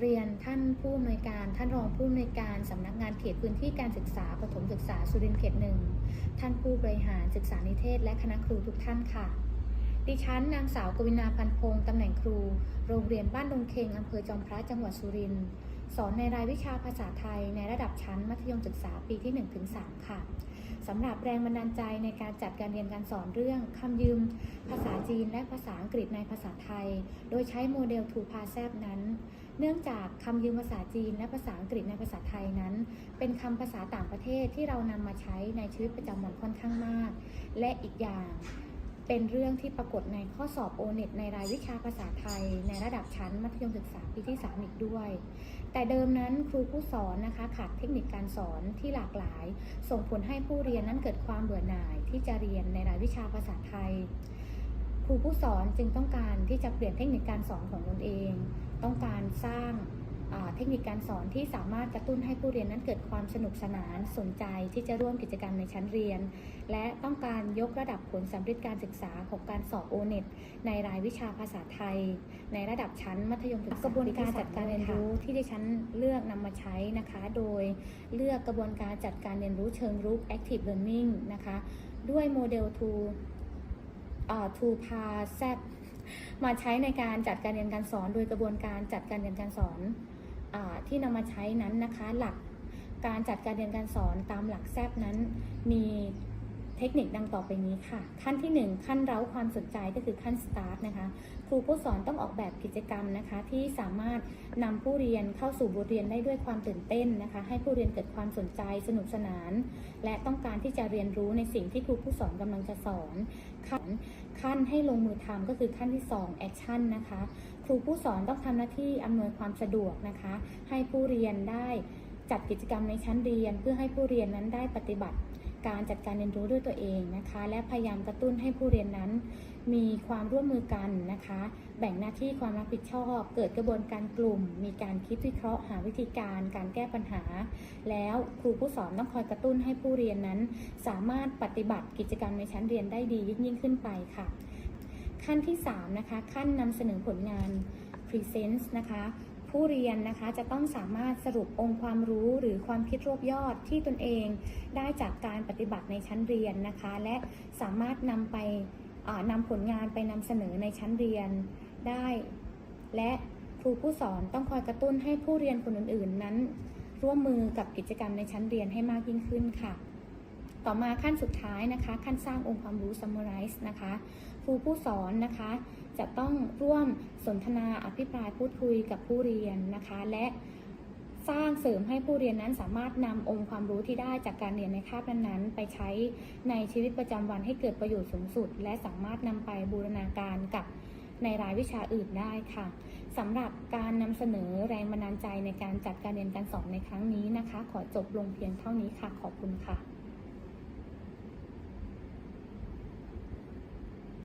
เรียนท่านผู้อำนวยการท่านรองผู้อำนวยการสำนักงานเขตพื้นที่การศึกษาปฐมศึกษาสุรินทร์เขตหนึ่งท่านผู้บริหารศึกษานิเทศ และคณะครูทุกท่านค่ะ ดิฉันนางสาวกวินาพันพงศ์ตำแหน่งครู โรงเรียนบ้านดงเคงอำเภอจอมพระจังหวัดสุรินทร์ สอนในรายวิชาภาษาไทยในระดับชั้นมัธยมศึกษาปีที่ 1-3 ค่ะสำหรับแรงบันดาลใจในการจัดการเรียนการสอนเรื่องคำยืม ภาษาจีนและภาษาอังกฤษในภาษาไทย โดยใช้โมเดล2 p a s a p นั้น เนื่องจากคำยืมภาษาจีนและภาษาอังกฤษในภาษาไทยนั้น เป็นคำภาษาต่างประเทศที่เรานำมาใช้ในชีวิตประจำวันค่อนข้างมาก และอีกอย่าง เป็นเรื่องที่ปรากฏในข้อสอบโอเน็ตในรายวิชาภาษาไทย ในระดับชั้นมัธยมศึกษาปีที่ 3 อีกด้วย แต่เดิมนั้นครูผู้สอนนะคะขาดเทคนิคการสอนที่หลากหลาย ส่งผลให้ผู้เรียนนั้นเกิดความเบื่อหน่ายที่จะเรียนในรายวิชาภาษาไทย ครูผู้สอนจึงต้องการที่จะเปลี่ยนเทคนิคการสอนของตนเอง ต้องการสร้าง เทคนิคการสอนที่สามารถกระตุ้นให้ผู้เรียนนั้นเกิดความสนุกสนานสนใจที่จะร่วมกิจกรรมในชั้นเรียน และต้องการยกระดับผลสำเร็จการศึกษาของการสอบโอเน็ตในรายวิชาภาษาไทย ในระดับชั้นมัธยมศึกษากระบวนการจัดการเรียนรู้ที่ดิฉันเลือกนำมาใช้นะคะ โดยเลือกกระบวนการจัดการเรียนรู้เชิงรุก active learning นะคะ ด้วยโมเดล2ทูพาแซมาใช้ในการจัดการเรียนการสอน โดยกระบวนการจัดการเรียนการสอน ที่นำมาใช้นั้นนะคะ หลักการจัดการเรียนการสอนตามหลักแซบนั้น มีเทคนิคดังต่อไปนี้ค่ะ ขั้นที่ 1 ขั้นเร้าความสนใจก็คือขั้น start นะคะ ครูผู้สอนต้องออกแบบกิจกรรมนะคะ ที่สามารถนำผู้เรียนเข้าสู่บทเรียนได้ด้วยความตื่นเต้นนะคะ ให้ผู้เรียนเกิดความสนใจสนุกสนาน และต้องการที่จะเรียนรู้ในสิ่งที่ครูผู้สอนกำลังจะสอนขั้นขั้นให้ลงมือทำก็คือขั้นที่2 action นนะคะ รูผู้สอนต้องทำหน้าที่อำนวยความสะดวกนะคะ ให้ผู้เรียนได้จัดกิจกรรมในชั้นเรียน เพื่อให้ผู้เรียนนั้นได้ปฏิบัติการจัดการเรียนรู้ด้วยตัวเองนะคะ และพยายามกระตุ้นให้ผู้เรียนนั้น มีความร่วมมือกันนะคะ แบ่งหน้าที่ความรับผิดชอบ เกิดกระบวนการกลุ่ม มีการคิดวิเคราะห์หาวิธีการ การแก้ปัญหา แล้วครูผู้สอนต้องคอยกระตุ้นให้ผู้เรียนนั้น สามารถปฏิบัติกิจกรรมในชั้นเรียนได้ดียิ่งยิ่งขึ้นไปค่ะ ขั้นที่ 3 นะคะ ขั้นนำเสนอผลงาน Present นะคะ ผู้เรียนนะคะจะต้องสามารถสรุปองค์ความรู้หรือความคิดรวบยอดที่ตนเองได้จากการปฏิบัติในชั้นเรียนนะคะ และสามารถนำไปอ่านำผลงานไปนำเสนอในชั้นเรียนได้ และครูผู้สอนต้องคอยกระตุ้นให้ผู้เรียนคนอื่น ๆ นั้น ร่วมมือกับกิจกรรมในชั้นเรียนให้มากยิ่งขึ้นค่ะ ต่อมาขั้นสุดท้ายนะคะ ขั้นสร้างองค์ความรู้ summarize นะคะครูผู้สอนนะคะ จะต้องร่วมสนทนาอภิปรายพูดคุยกับผู้เรียนนะคะ และสร้างเสริมให้ผู้เรียนนั้นสามารถนำองค์ความรู้ที่ได้จากการเรียนในคาบนั้นๆ ไปใช้ในชีวิตประจำวันให้เกิดประโยชน์สูงสุด และสามารถนำไปบูรณาการกับในรายวิชาอื่นได้ค่ะสำหรับการนำเสนอแรงบันดาลใจในการจัดการเรียนการสอนในครั้งนี้นะคะ ขอจบลงเพียงเท่านี้ค่ะ ขอบคุณค่ะ